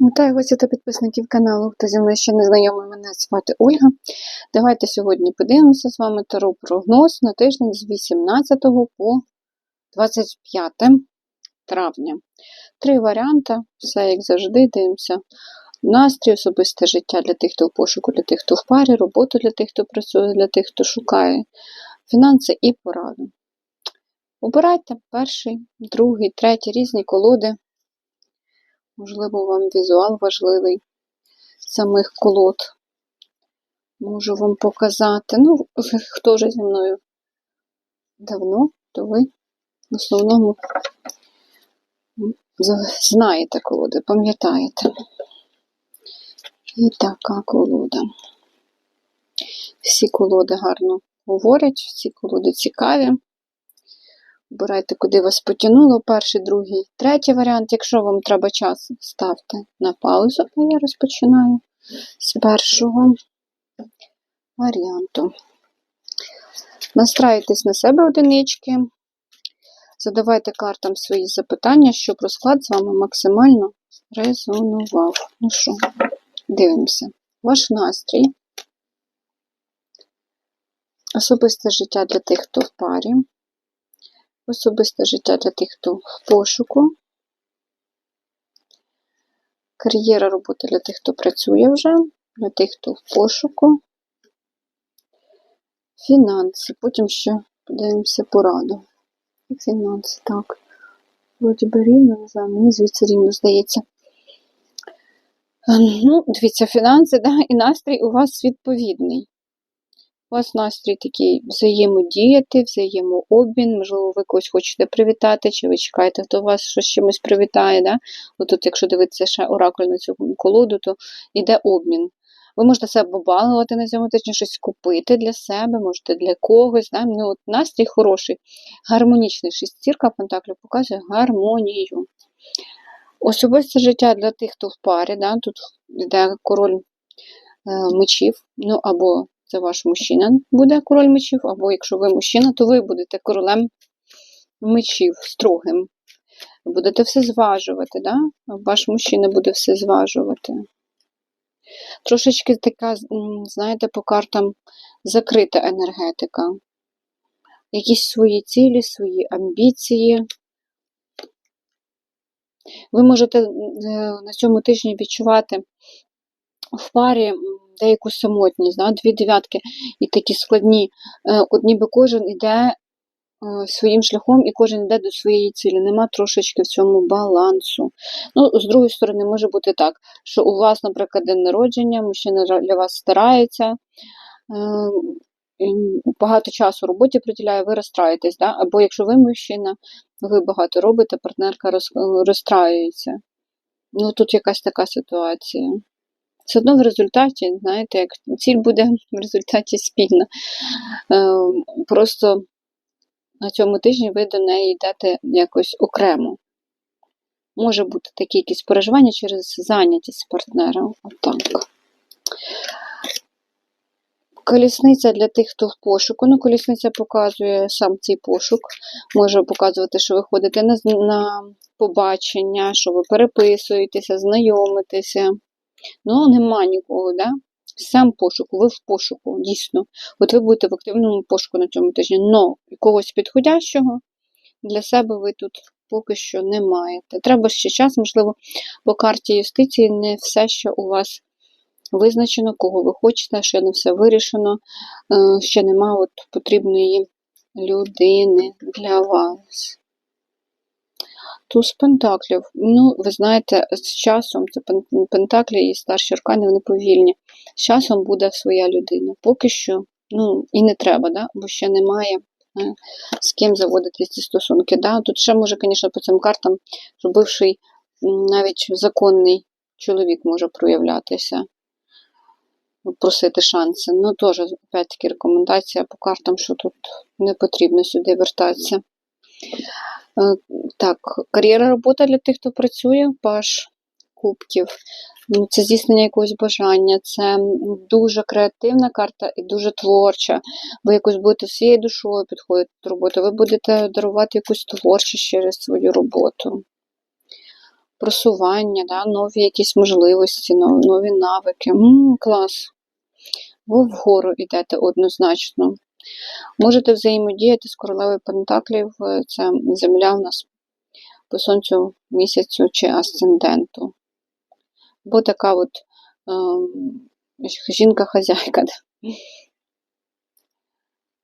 Вітаю гостів та підписників каналу. Хто зі мною ще не знайомий, мене звати Ольга. Давайте сьогодні подивимося з вами таро прогноз на тиждень з 18 по 25 травня. Три варіанти, все як завжди, дивимося. Настрій, особисте життя для тих, хто в пошуку, для тих, хто в парі, роботу для тих, хто працює, для тих, хто шукає, фінанси і пораду. Обирайте перший, другий, третій, різні колоди. Можливо, вам візуал важливий самих колод. Можу вам показати. Ну, хто вже зі мною давно, то ви в основному знаєте колоди, пам'ятаєте. І така колода. Всі колоди гарно говорять, всі колоди цікаві. Обирайте, куди вас потягнуло, перший, другий, третій варіант. Якщо вам треба час, ставте на паузу, а я розпочинаю з першого варіанту. Настраюйтесь на себе одинички, задавайте картам свої запитання, щоб розклад з вами максимально резонував. Ну що, дивимося. Ваш настрій. Особисте життя для тих, хто в парі. Особисте життя для тих, хто в пошуку. Кар'єра робота для тих, хто працює вже, для тих, хто в пошуку. Фінанси. Потім ще подивимося пораду. Фінанси, так. Вроді би рівно, не знаю, мені звідси рівно здається. Ну, дивіться, фінанси, да, і настрій у вас відповідний. У вас настрій такий взаємодіяти, взаємообмін, можливо, ви когось хочете привітати, чи ви чекаєте, хто вас щось чимось привітає. Да? От тут, якщо дивитися ще оракульну цю колоду, то йде обмін. Ви можете себе побалувати на цьому тижні, щось купити для себе, можете для когось. Да? Ну, от Настрій хороший, гармонічний. Шестірка Пентаклів показує гармонію. Особисте життя для тих, хто в парі, да? тут йде король е, мечів, ну або це ваш мужчина буде король мечів, або якщо ви мужчина, то ви будете королем мечів строгим. Будете все зважувати, да? ваш мужчина буде все зважувати. Трошечки така, знаєте, по картам закрита енергетика. Якісь свої цілі, свої амбіції. Ви можете е, на цьому тижні відчувати в парі деяку самотність, да? дві дев'ятки і такі складні, е, от ніби кожен йде е, своїм шляхом і кожен йде до своєї цілі. Нема трошечки в цьому балансу. Ну, З другої сторони, може бути так, що у вас, наприклад, день народження, мужчина для вас старається. Е, багато часу роботі приділяє, ви розстраєтесь, да? або якщо ви мужчина, ви багато робите, партнерка розстраюється. Ну, тут якась така ситуація. Все одно в результаті, знаєте, як ціль буде в результаті спільна. Е, просто на цьому тижні ви до неї йдете якось окремо. Може бути такі якісь переживання через зайнятість партнера. Отак. Колісниця для тих, хто в пошуку. Ну, колісниця показує сам цей пошук. Може показувати, що ви ходите на на побачення, що ви переписуєтеся, знайомитеся. Ну, нема нікого, да? Сам пошуку, ви в пошуку, дійсно. От ви будете в активному пошуку на цьому тижні, но якогось підходящого для себе ви тут поки що не маєте. Треба ще час, можливо, по карті юстиції не все, що у вас визначено, кого ви хочете, ще не все вирішено, е, ще нема от потрібної людини для вас. Туз Пентаклів. Ну, ви знаєте, з часом це Пентаклі і старші аркани, вони повільні. З часом буде своя людина. Поки що, ну, і не треба, да? бо ще немає е, з ким заводити ці стосунки. Да? Тут ще може, звісно, по цим картам, бивший навіть законний чоловік може проявлятися, просити шанси. Ну, теж, опять-таки, рекомендація по картам, що тут не потрібно сюди вертатися. Так, кар'єра робота для тих, хто працює, паш кубків. Ну, це здійснення якогось бажання, це дуже креативна карта і дуже творча. Ви якось будете всією душою підходити до роботи, ви будете дарувати якусь творчість через свою роботу. просування, да, нові якісь можливості, нові навики. м клас. Ви вгору йдете однозначно. Можете взаємодіяти з королевою Пентаклів, е, це земля у нас по сонцю, місяцю чи асценденту. Бо така от ем, жінка-хазяйка.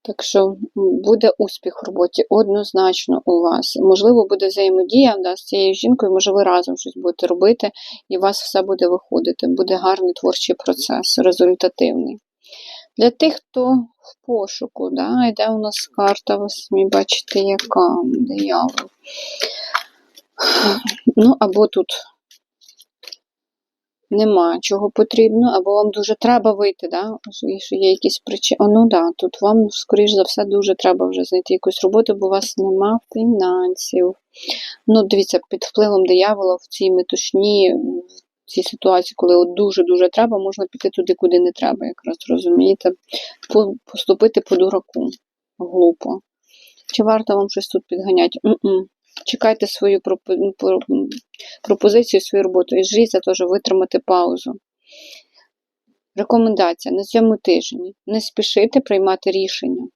Так що буде успіх в роботі однозначно у вас. Можливо, буде взаємодія да, з цією жінкою, може, ви разом щось будете робити, і у вас все буде виходити. Буде гарний творчий процес, результативний. Для тих, хто в пошуку, да, йде у нас карта, ви самі бачите, яка диявол. Ну, або тут нема чого потрібно, або вам дуже треба вийти, да? що є якісь причини. Ну да, тут вам, скоріш за все, дуже треба вже знайти якусь роботу, бо у вас нема фінансів. Ну, дивіться, під впливом диявола в цій метушні, в цій ситуації, коли дуже-дуже треба, можна піти туди, куди не треба, якраз розумієте, поступити по дураку. Глупо. Чи варто вам щось тут підганяти? М-м. Чекайте свою пропозицію, свою роботу. І жріться теж витримати паузу. Рекомендація на цьому тижні. Не спішити приймати рішення.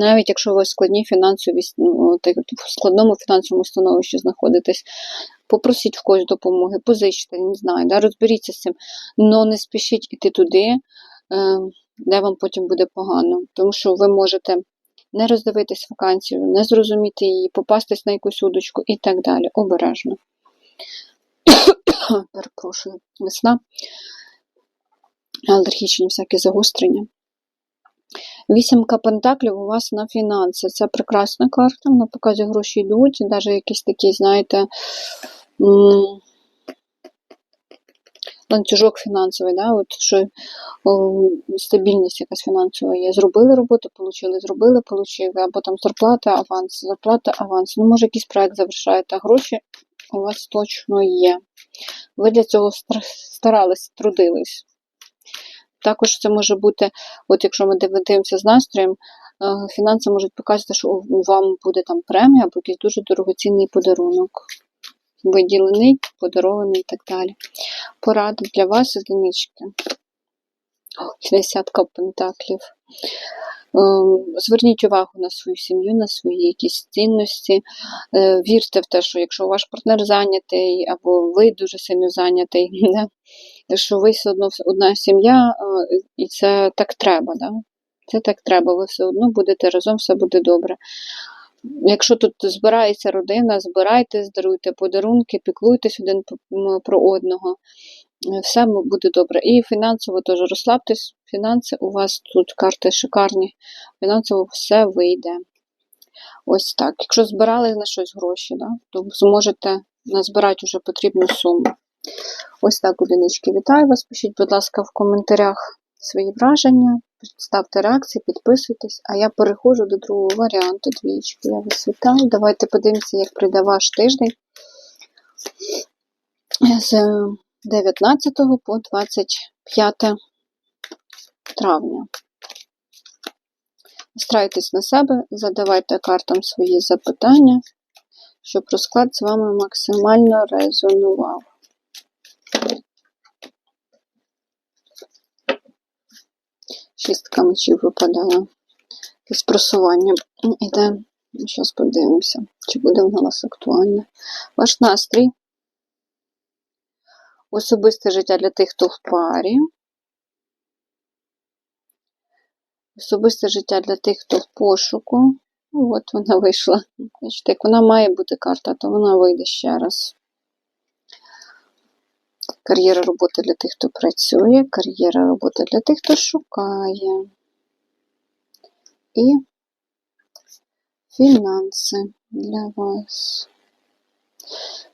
Навіть якщо ви в складній фінансовій с- ну, в складному фінансовому становищі знаходитесь, попросіть в когось допомоги, позичте, не знаю, да, розберіться з цим. але не спішіть іти туди, е, де вам потім буде погано. Тому що ви можете не роздивитись вакансію, не зрозуміти її, попастись на якусь удочку і так далі. Обережно. Перепрошую, весна. Алергічні всякі загострення. Вісімка пентаклів у вас на фінанси. Це прекрасна карта, вона показує гроші йдуть, навіть якісь такі, знаєте, ланцюжок фінансовий, да? От, що о, стабільність якась фінансова є. Зробили роботу, получили, зробили, получили, або там зарплата, аванс, зарплата, аванс. Ну, може, якийсь проект завершаєте, а гроші у вас точно є. Ви для цього старались, трудились. Також це може бути, от якщо ми дивимося з настроєм, е, фінанси можуть показати, що вам буде там премія або якийсь дуже дорогоцінний подарунок. Виділений, подарований і так далі. Порада для вас одинички. Десятка пентаклів. Ем, Зверніть увагу на свою сім'ю, на свої якісь цінності. Е, Вірте в те, що якщо ваш партнер зайнятий, або ви дуже сильно зайнятий, да, що ви все одно одна сім'я, е, і це так треба. Да? Це так треба, ви все одно будете разом, все буде добре. Якщо тут збирається родина, збирайтесь, даруйте подарунки, піклуйтесь один про одного. Е, Все буде добре. І фінансово теж розслабтесь. Фінанси у вас тут карти шикарні. Фінансово все вийде. Ось так. Якщо збирали на щось гроші, да, то зможете назбирати вже потрібну суму. Ось так, одинички. Вітаю вас. Пишіть, будь ласка, в коментарях свої враження, ставте реакції, підписуйтесь. А я переходжу до другого варіанту двічки. Я вас вітаю. Давайте подивимося, як прийде ваш тиждень з 19 по 25 травня. Настраюйтесь на себе, задавайте картам свої запитання, щоб розклад з вами максимально резонував. Шістка мечів випадає. Якесь просування іде. Зараз подивимося, чи буде в нас актуальне. Ваш настрій. Особисте життя для тих, хто в парі. Особисте життя для тих, хто в пошуку. Ну, От вона вийшла. Значить, як вона має бути карта, то вона вийде ще раз. Кар'єра роботи для тих, хто працює, кар'єра роботи для тих, хто шукає. І фінанси для вас.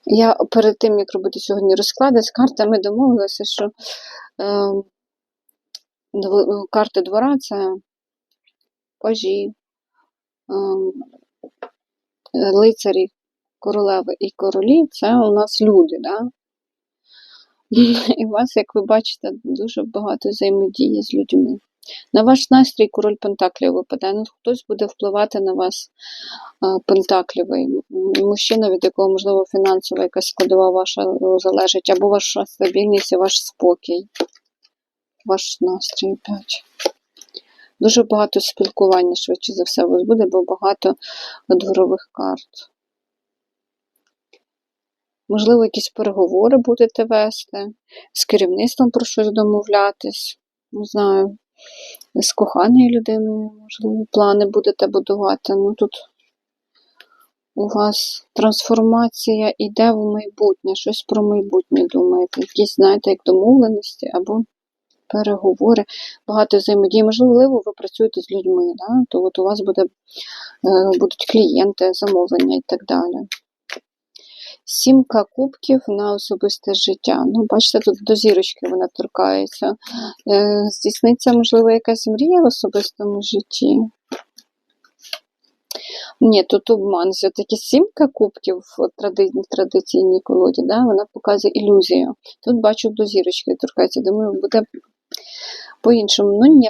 Я перед тим, як робити сьогодні розклади з картами, домовилася, що е, карти двора це пажі, е, лицарі, королеви і королі це у нас люди. Да? І у вас, як ви бачите, дуже багато взаємодії з людьми. На ваш настрій король Пентаклів випадає. Ну, хтось буде впливати на вас Пентаклівий. Мужчина, від якого, можливо, фінансова якась складова ваша е, залежить, або ваша стабільність і ваш спокій. Ваш настрій 5. Дуже багато спілкування, швидше за все, у вас буде, бо багато дворових карт. Можливо, якісь переговори будете вести, з керівництвом про щось домовлятись. Не знаю, з коханою людиною, можливо, плани будете будувати. Ну тут у вас трансформація йде в майбутнє, щось про майбутнє думаєте. Якісь, знаєте, як домовленості або переговори, багато взаємодії. Можливо, ви працюєте з людьми, да? то от у вас буде, е, будуть клієнти, замовлення і так далі. Сімка кубків на особисте життя. Ну, бачите, тут до зірочки вона торкається. Е, Здійсниться, можливо, якась мрія в особистому житті. Ні, тут обман. Все-таки сімка кубків в тради... в традиційній колоді, да? вона показує ілюзію. Тут бачу до зірочки торкається. Думаю, буде по-іншому. Ну, ні.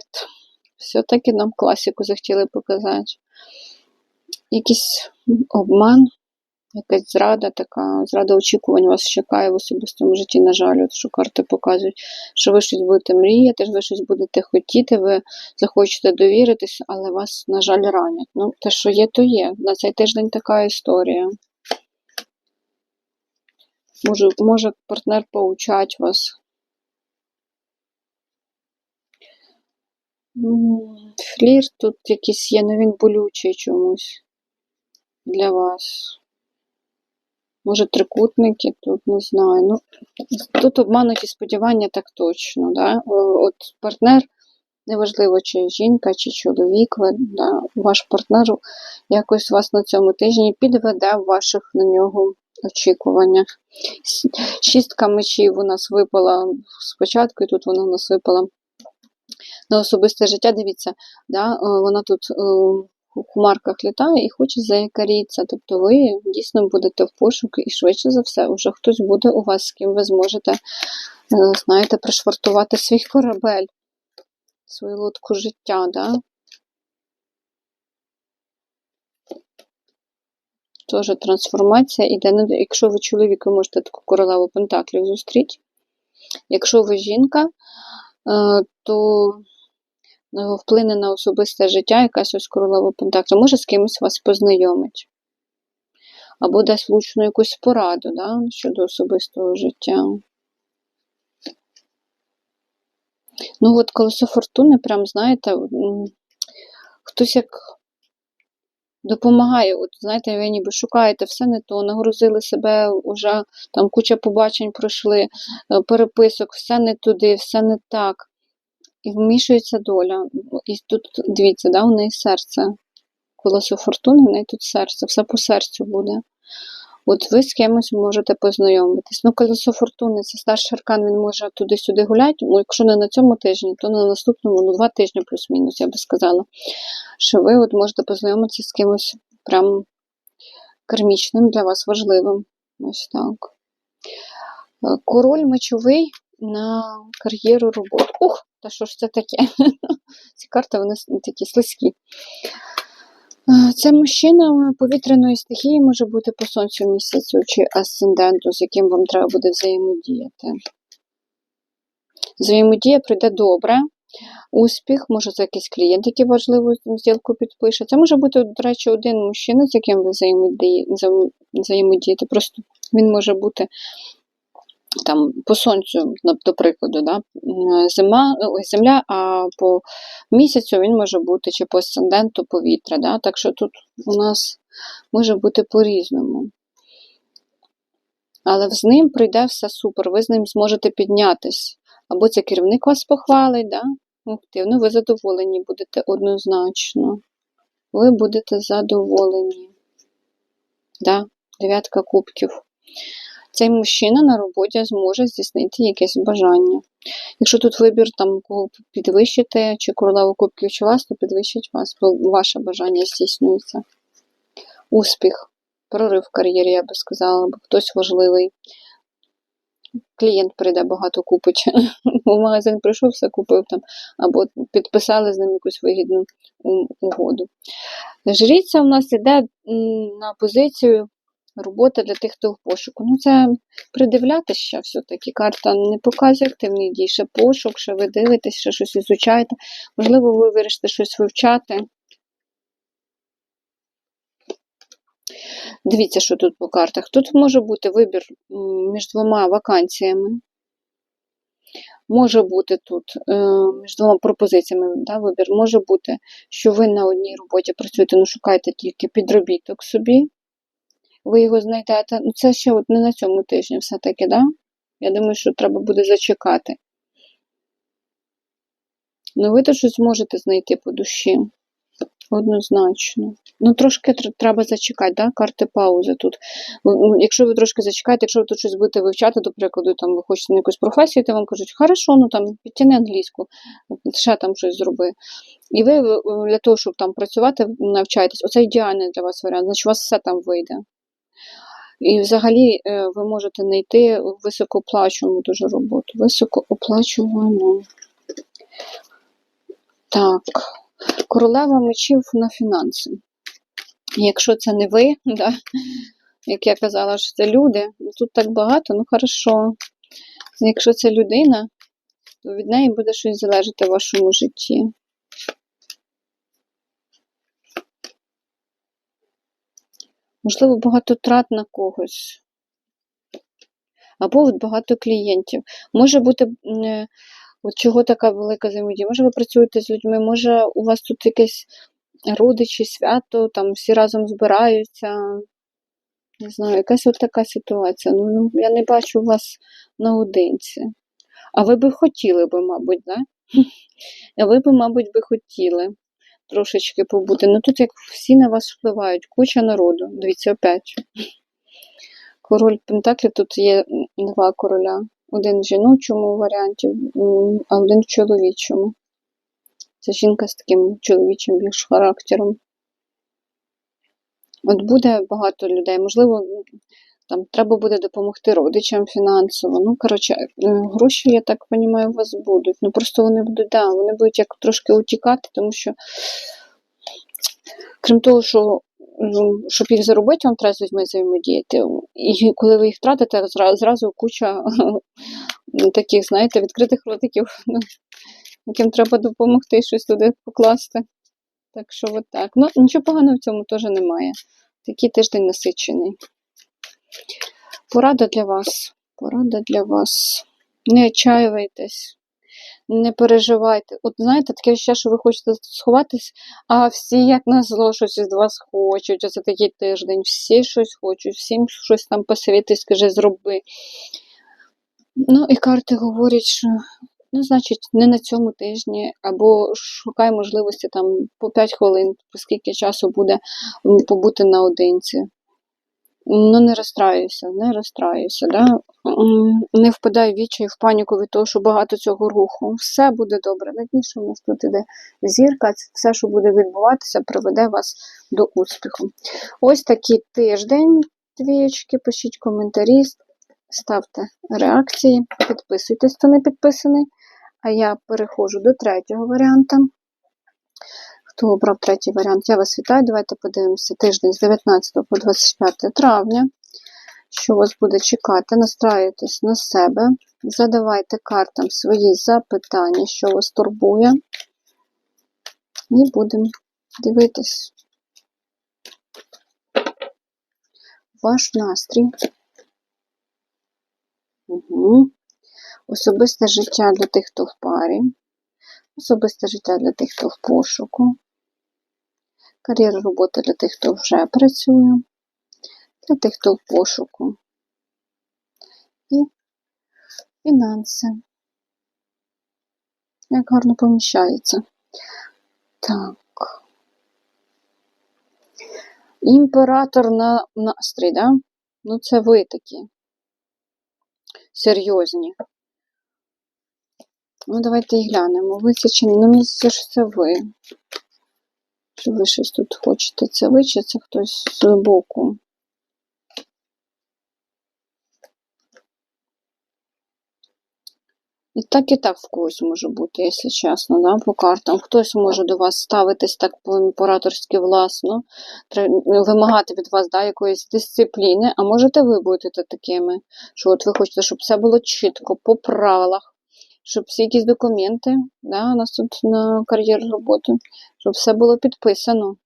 Все-таки нам класику захотіли показати. Якийсь обман, якась зрада, така зрада очікувань вас чекає в особистому житті, на жаль, от що карти показують, що ви щось будете мріяти, ви щось будете хотіти, ви захочете довіритись, але вас, на жаль, ранять. Ну, те, що є, то є. На цей тиждень така історія. Може, може партнер поучать вас. Флір тут якийсь є, але він болючий чомусь для вас. Може, трикутники тут, не знаю. Ну, тут обмануті сподівання так точно. Да? От партнер, неважливо, чи жінка, чи чоловік, да, ваш партнер якось вас на цьому тижні підведе в ваших на нього очікуваннях. Шістка мечів у нас випала спочатку, і тут вона нас випала на особисте життя. Дивіться, да, вона тут у хмарках літає і хоче заякаріться. Тобто ви дійсно будете в пошуку, і швидше за все, вже хтось буде у вас, з ким ви зможете, е, знаєте, пришвартувати свій корабель, свою лодку життя. Да? Теж трансформація іде. Якщо ви чоловік, ви можете таку королеву Пентаклів зустріти. Якщо ви жінка, е, то е, вплине на особисте життя якась ось королева Пентаклів. Може з кимось вас познайомить. Або дасть влучну якусь пораду да, щодо особистого життя. Ну, от колесо фортуни, прям, знаєте, хтось як допомагає. От, знаєте, ви ніби шукаєте все не то, нагрузили себе, вже там куча побачень пройшли, е, переписок, все не туди, все не так. І вмішується доля. І тут, дивіться, да, у неї серце. Колесо фортуни, в неї тут серце, все по серцю буде. От ви з кимось можете познайомитись. Ну, колесо фортуни, це старший аркан, він може туди-сюди гуляти. Ну, якщо не на цьому тижні, то на наступному, ну, два тижні плюс-мінус, я би сказала. Що ви от можете познайомитися з кимось прям кармічним для вас важливим. Ось так. Е, Король мечовий на кар'єру роботу. Ух, та що ж це таке? Ці карти вони такі слизькі. Це мужчина повітряної стихії може бути по сонцю місяцю чи асценденту, з яким вам треба буде взаємодіяти. Взаємодія прийде добре. Успіх, може, це якийсь клієнт, який важливу зділку підпише. Це може бути, до речі, один мужчина, з яким ви взаємодіє- взаємодієте. Просто він може бути там по сонцю, до прикладу, да? зима, земля, а по місяцю він може бути чи по асценденту повітря. Да? Так що тут у нас може бути по-різному. Але з ним прийде все супер, ви з ним зможете піднятись. Або це керівник вас похвалить, да? Ух ти, ну ви задоволені будете однозначно. Ви будете задоволені. Да? Дев'ятка кубків. Цей мужчина на роботі зможе здійснити якесь бажання. Якщо тут вибір там підвищити, чи королеву кубків, чи вас, то підвищить вас, бо ваше бажання здійснюється. Успіх, прорив в кар'єрі, я би сказала, бо хтось важливий. клієнт прийде багато купить. В магазин прийшов, все купив там, або підписали з ним якусь вигідну угоду. Жріця у нас іде м, на позицію робота для тих, хто в пошуку. Ну, це придивлятися ще все-таки. Карта не показує активний дій, ще пошук, ще ви дивитесь, ще щось ізучаєте. Можливо, ви вирішите щось вивчати. Дивіться, що тут по картах. Тут може бути вибір між двома вакансіями. Може бути тут е, між двома пропозиціями да, вибір. Може бути, що ви на одній роботі працюєте, ну шукаєте тільки підробіток собі. Ви його знайдете. Ну, це ще от не на цьому тижні все-таки, да? Я думаю, що треба буде зачекати. Ну, ви то щось зможете знайти по душі. Однозначно. Ну, трошки треба зачекати, да? карти паузи тут. Якщо ви трошки зачекаєте, якщо ви тут щось будете вивчати, до прикладу, там ви хочете на якусь професію, то вам кажуть, хорошо, ну там підтяни англійську, ще там щось зроби. І ви е, для того, щоб там працювати, навчаєтесь. Оце ідеальний для вас варіант, значить у вас все там вийде. І взагалі е, ви можете знайти високооплачувану дуже роботу. Високооплачувану. Так. Королева мечів на фінанси. Якщо це не ви, да, як я казала, що це люди, ну, тут так багато, ну хорошо. Якщо це людина, то від неї буде щось залежати в вашому житті. Можливо, багато трат на когось. Або от багато клієнтів. Може бути, е, от чого така велика взаємодія? Може, ви працюєте з людьми, може, у вас тут якесь родичі, свято, там всі разом збираються. Не знаю, якась от така ситуація. Ну, ну, я не бачу вас наодинці. А ви би хотіли би, мабуть, да? А ви би, мабуть, би хотіли трошечки побути. Ну тут як всі на вас впливають, куча народу. Дивіться, опять. Король Пентаклі тут є два короля. Один в жіночому варіанті, а один в чоловічому. Це жінка з таким чоловічим більш характером. От буде багато людей, можливо, там треба буде допомогти родичам фінансово. Ну, коротше, е, гроші, я так розумію, у вас будуть. Ну просто вони будуть, да, вони будуть як трошки утікати, тому що, крім того, що ну, щоб їх заробити, вам треба з людьми взаємодіяти. І коли ви їх втратите, зразу куча таких, знаєте, відкритих ротиків, ну, яким треба допомогти щось туди покласти. Так що от так. Ну, нічого поганого в цьому теж немає. Такий тиждень насичений. Порада для вас. Порада для вас. Не отчаювайтесь, не переживайте. От знаєте, таке ще, що ви хочете сховатись, а всі, як назло, щось від вас хочуть. Оце такий тиждень. Всі щось хочуть, всім щось там посовіти, скажи, зроби. Ну, і карти говорять, що ну, значить, не на цьому тижні, або шукай можливості там по 5 хвилин, по скільки часу буде побути наодинці. Ну, не розстраюйся, не розстраюйся, да? Не впадай в відчай, в паніку від того, що багато цього руху. Все буде добре. Найбільше у нас тут іде зірка, все, що буде відбуватися, приведе вас до успіху. Ось такий тиждень, двієчки, пишіть коментарі, ставте реакції, підписуйтесь, хто не підписаний. А я переходжу до третього варіанта. Хто обрав третій варіант, я вас вітаю. Давайте подивимося тиждень з 19 по 25 травня. Що вас буде чекати? Настраюйтесь на себе, задавайте картам свої запитання, що вас турбує. І будемо дивитись. Ваш настрій. Угу. Особисте життя для тих, хто в парі. Особисте життя для тих, хто в пошуку. Кар'єра робота для тих, хто вже працює. Для тих, хто в пошуку. І фінанси. Як гарно поміщається. Так. Імператор на настрій, да? Ну, це ви такі. Серйозні. Ну, давайте і глянемо. Ви це? Ну, мені здається, що це ви. Чи ви щось тут хочете? Це ви, чи це хтось з боку? І так, і так в когось може бути, якщо чесно, да, по картам. Хтось може до вас ставитись так по-імператорськи власно, вимагати від вас да, якоїсь дисципліни, а можете ви бути такими, що от ви хочете, щоб все було чітко, по правилах, щоб всі якісь документи, да, у нас тут на кар'єру роботи, щоб все було підписано,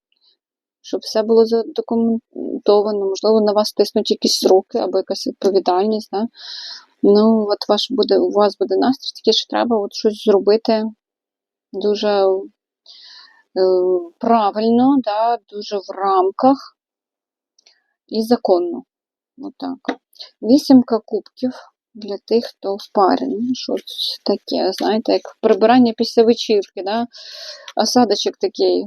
щоб все було задокументовано, можливо, на вас тиснуть якісь сроки або якась відповідальність. Да? Ну, от ваш буде, у вас буде настрій, тільки що треба от щось зробити дуже е, правильно, да, дуже в рамках і законно. Отак. Вісімка кубків для тих, хто в парі. Ну, щось таке, знаєте, як прибирання після вечірки, да? осадочок такий.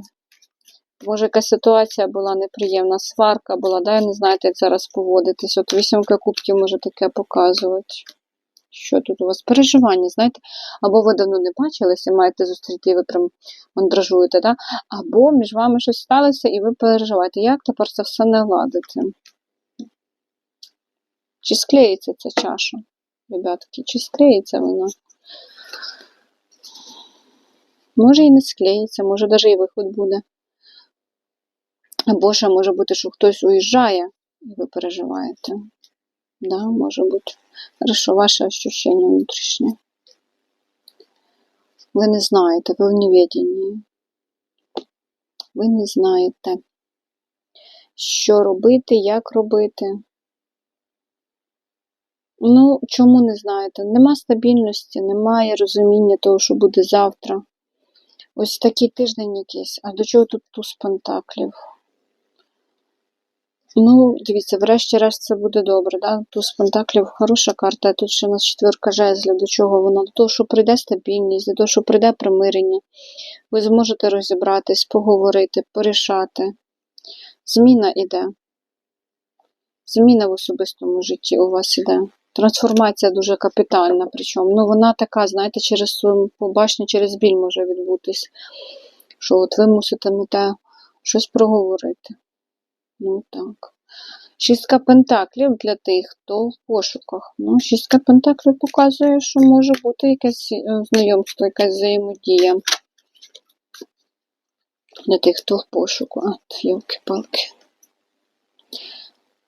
Може, якась ситуація була неприємна, сварка була, да, і не знаєте, як зараз поводитись. От вісімка кубків може таке показувати. Що тут у вас? Переживання, знаєте, або ви давно не бачилися, маєте зустріти, і ви прям мандражуєте, да? або між вами щось сталося, і ви переживаєте, як тепер це все наладити? Чи склеїться ця чаша, ребятки, чи склеїться вона? Може і не склеїться, може навіть і виход буде. Або ще може бути, що хтось уїжджає, і ви переживаєте. Да, може бути. Хорошо, ваше ощущение внутрішнє. Ви не знаєте, ви в невіденні. Ви не знаєте, що робити, як робити. Ну, чому не знаєте? Нема стабільності, немає розуміння того, що буде завтра. Ось такий тиждень якийсь. А до чого тут туз пентаклів? Ну, дивіться, врешті-решт це буде добре. Да? Туз пентаклів хороша карта, а тут ще у нас четвірка жезлів. До чого вона? До того, що прийде стабільність, до того, що прийде примирення. Ви зможете розібратись, поговорити, порішати. Зміна іде. Зміна в особистому житті у вас іде. Трансформація дуже капітальна, причому. Ну, вона така, знаєте, через побачення, через біль може відбутись. Що от ви муситимете щось проговорити. Ну так. Шістка пентаклів для тих, хто в пошуках. Ну, шістка пентаклів показує, що може бути якесь е, знайомство, якась взаємодія. Для тих, хто в пошуку. От, йолки-палки.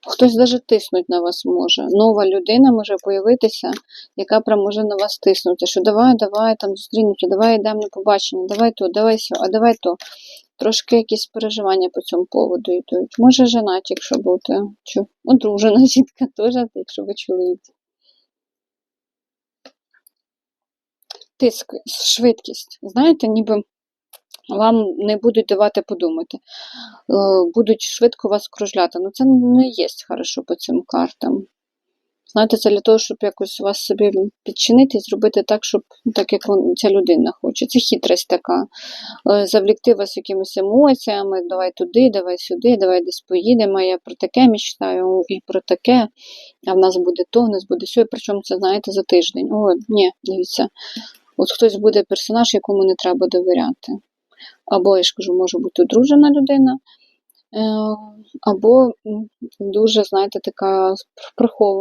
Хтось навіть тиснуть на вас може. Нова людина може появитися, яка прям може на вас тиснути. Що давай, давай там зустрінуться, давай йдемо на побачення, давай то, давай сьо, а давай то. Трошки якісь переживання по цьому поводу йдуть. Може, женаті, якщо бути. Чи одружена жінка теж, якщо ви чоловік. Тиск, швидкість. Знаєте, ніби вам не будуть давати подумати. Е, Будуть швидко вас кружляти. Ну, це не є хорошо по цим картам. Знаєте, це для того, щоб якось вас собі підчинити і зробити так, щоб так, як ця людина хоче. Це хитрість така. Е, Завлікти вас якимись емоціями, давай туди, давай сюди, давай десь поїдемо. Я про таке мечтаю і про таке. А в нас буде то, в нас буде сьо. І Причому це, знаєте, за тиждень. О, ні, дивіться. От хтось буде персонаж, якому не треба довіряти. Або, я ж кажу, може бути одружена людина, е, або дуже, знаєте, така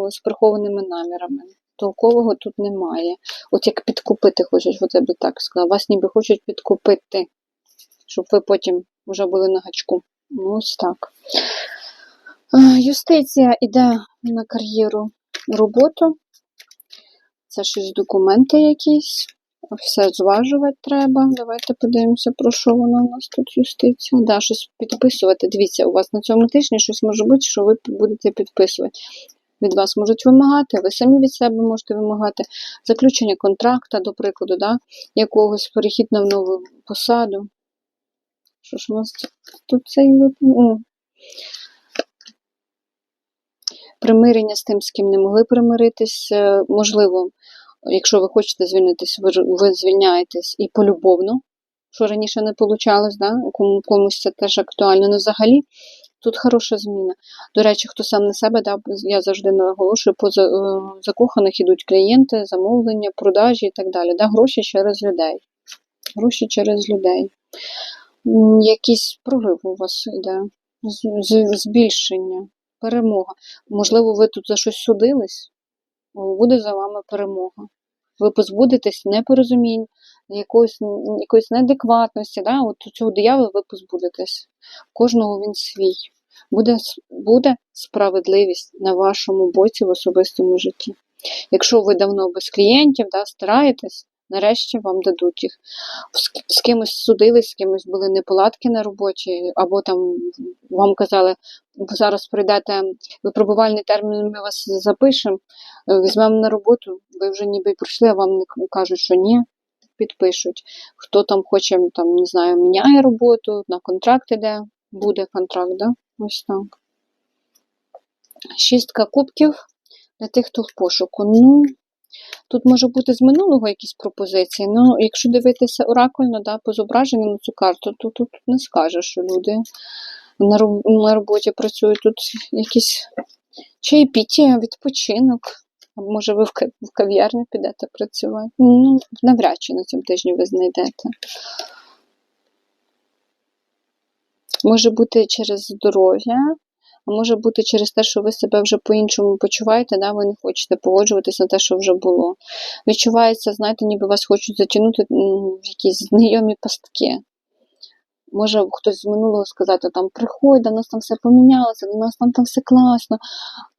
з прихованими намірами. Толкового тут немає. От як підкупити хочуть, от я би так сказала. Вас ніби хочуть підкупити, щоб ви потім вже були на гачку. Ну, ось так. Е, Юстиція йде на кар'єру роботу. Це щось документи якісь. Все зважувати треба. Давайте подивимося, про що вона у нас тут юстиція. Да, щось підписувати. Дивіться, у вас на цьому тижні щось може бути, що ви будете підписувати. Від вас можуть вимагати, ви самі від себе можете вимагати заключення контракта, до прикладу, да, якогось перехід на нову посаду. Що ж у нас тут цей випадок? Примирення з тим, з ким не могли примиритись. Е, Можливо, якщо ви хочете звільнитись, ви, звільняєтесь і полюбовно, що раніше не получалось, да? Кому, комусь це теж актуально. Ну, взагалі, тут хороша зміна. До речі, хто сам на себе, да, я завжди наголошую, по е, закоханих ідуть клієнти, замовлення, продажі і так далі. Да? Гроші через людей. Гроші через людей. Якийсь прорив у вас йде, збільшення, перемога. Можливо, ви тут за щось судились, буде за вами перемога. ви позбудетесь непорозумінь, якоїсь, якоїсь неадекватності. Да? От цього диявола ви позбудетесь. Кожного він свій. Буде, буде справедливість на вашому боці в особистому житті. Якщо ви давно без клієнтів, да, стараєтесь, нарешті вам дадуть їх. З, кимось судились, з кимось були неполадки на роботі, або там вам казали, зараз прийдете випробувальний термін, ми вас запишемо, е, візьмемо на роботу, ви вже ніби й пройшли, а вам не кажуть, що ні, підпишуть. Хто там хоче, там, не знаю, міняє роботу, на контракт іде, буде контракт, да? Ось так. Шістка кубків для тих, хто в пошуку. Ну, тут може бути з минулого якісь пропозиції. Ну, якщо дивитися оракульно, да, по зображенню на цю карту, то тут не скажеш, що люди на, роб- на роботі працюють. Тут якісь чаєпіття, відпочинок. Може, ви в кав'ярню підете працювати? Ну, навряд чи на цьому тижні ви знайдете. Може бути через здоров'я, а може бути через те, що ви себе вже по-іншому почуваєте, да? ви не хочете погоджуватися на те, що вже було. Відчувається, знаєте, ніби вас хочуть затягнути в якісь знайомі пастки. Може хтось з минулого сказати, там приходь, до нас там все помінялося, до нас там, там все класно.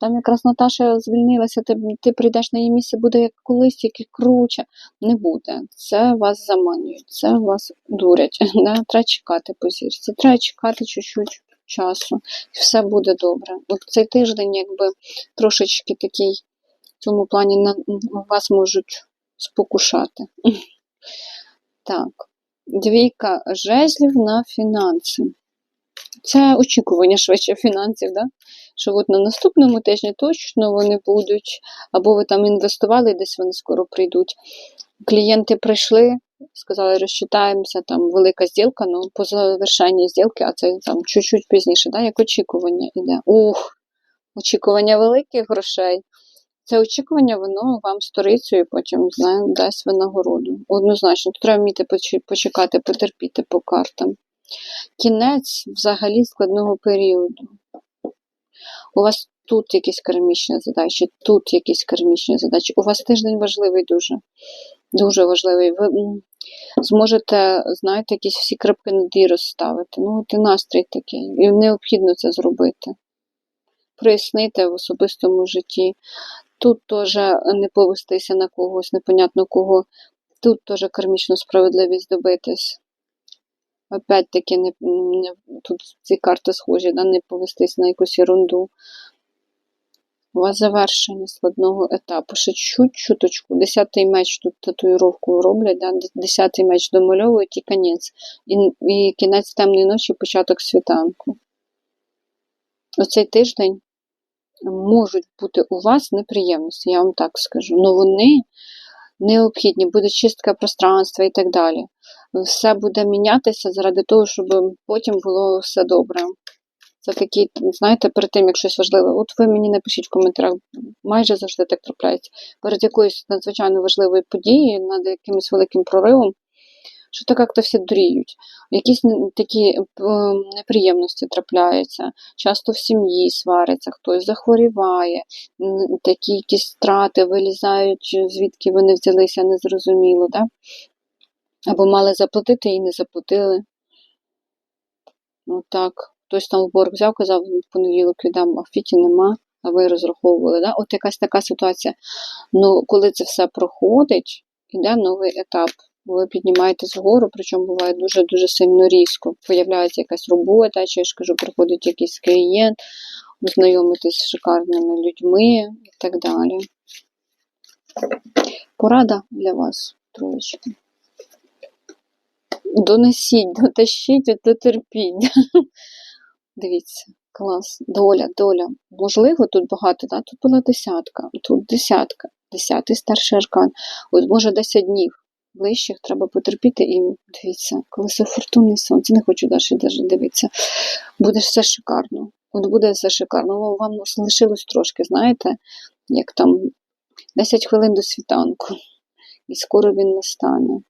Там якраз Наташа звільнилася, ти, ти прийдеш на її місце, буде як колись, тільки круче. Не буде. Це вас заманюють, це вас дурять. Да? Треба чекати по зірці, треба чекати чуть-чуть часу, все буде добре. От цей тиждень, якби трошечки такий в цьому плані на вас можуть спокушати. Так, двійка жезлів на фінанси. Це очікування швидше фінансів, да? що от на наступному тижні точно вони будуть, або ви там інвестували, десь вони скоро прийдуть. Клієнти прийшли, сказали, розчитаємося, там велика зділка, ну по завершенні зділки, а це там чуть-чуть пізніше, да? як очікування йде. Ух, очікування великих грошей. Це очікування, воно вам сторицю і потім дасть винагороду. Однозначно, треба вміти почекати, потерпіти по картам. Кінець взагалі складного періоду. У вас тут якісь кармічні задачі, тут якісь кармічні задачі. У вас тиждень важливий дуже. Дуже важливий. Ви зможете, знаєте, якісь всі крапки над «і» розставити. Ну, от і настрій такий. І необхідно це зробити. Прояснити в особистому житті. Тут теж не повестися на когось, непонятно кого. Тут теж кармічну справедливість добитись. Опять-таки, не, не, тут ці карти схожі, да, не повестись на якусь ерунду. У вас завершення складного етапу. Ще чуть-чуточку. Десятий меч тут татуїровку роблять, да? десятий меч домальовують і кінець. І, і кінець темної ночі, початок світанку. Оцей тиждень можуть бути у вас неприємності, я вам так скажу. Ну вони необхідні, буде чистка пространства і так далі. Все буде мінятися заради того, щоб потім було все добре. Це такий, знаєте, перед тим, як щось важливе, от ви мені напишіть в коментарях, майже завжди так трапляється. Перед якоюсь надзвичайно важливою подією, над якимось великим проривом, що то як-то всі дуріють. Якісь такі неприємності трапляються. Часто в сім'ї свариться, хтось захворіває, такі якісь страти вилізають, звідки вони взялися, незрозуміло, да? або мали заплатити і не заплатили. Ну так, хтось там в борг взяв, казав, в понеділок віддам, а фіті нема, а ви розраховували. Да? От якась така ситуація. Ну, коли це все проходить, іде новий етап. Ви піднімаєтесь вгору, причому буває дуже-дуже сильно різко. Появляється якась робота, чи я ж кажу, приходить якийсь клієнт, знайомитись з шикарними людьми і так далі. Порада для вас, троєчки. Донесіть, дотащіть, дотерпіть. Дивіться, клас, доля, доля. Можливо, тут багато, да? тут була десятка, тут десятка, десятий старший аркан. От може 10 днів ближчих треба потерпіти і дивіться, колесо фортуни сонце, не хочу далі дивитися. Буде все шикарно. От буде все шикарно. Ну, Вам лишилось трошки, знаєте, як там 10 хвилин до світанку. І скоро він настане.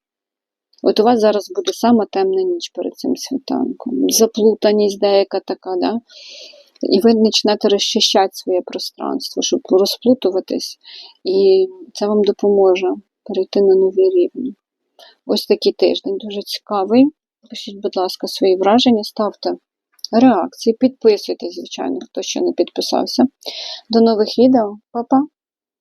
От у вас зараз буде сама темна ніч перед цим світанком. Заплутаність деяка така, да? І ви почнете розчищати своє пространство, щоб розплутуватись, і це вам допоможе. перейти на нові рівні. Ось такий тиждень дуже цікавий. Пишіть, будь ласка, свої враження, ставте реакції, підписуйтесь, звичайно, хто ще не підписався. До нових відео. Па-па!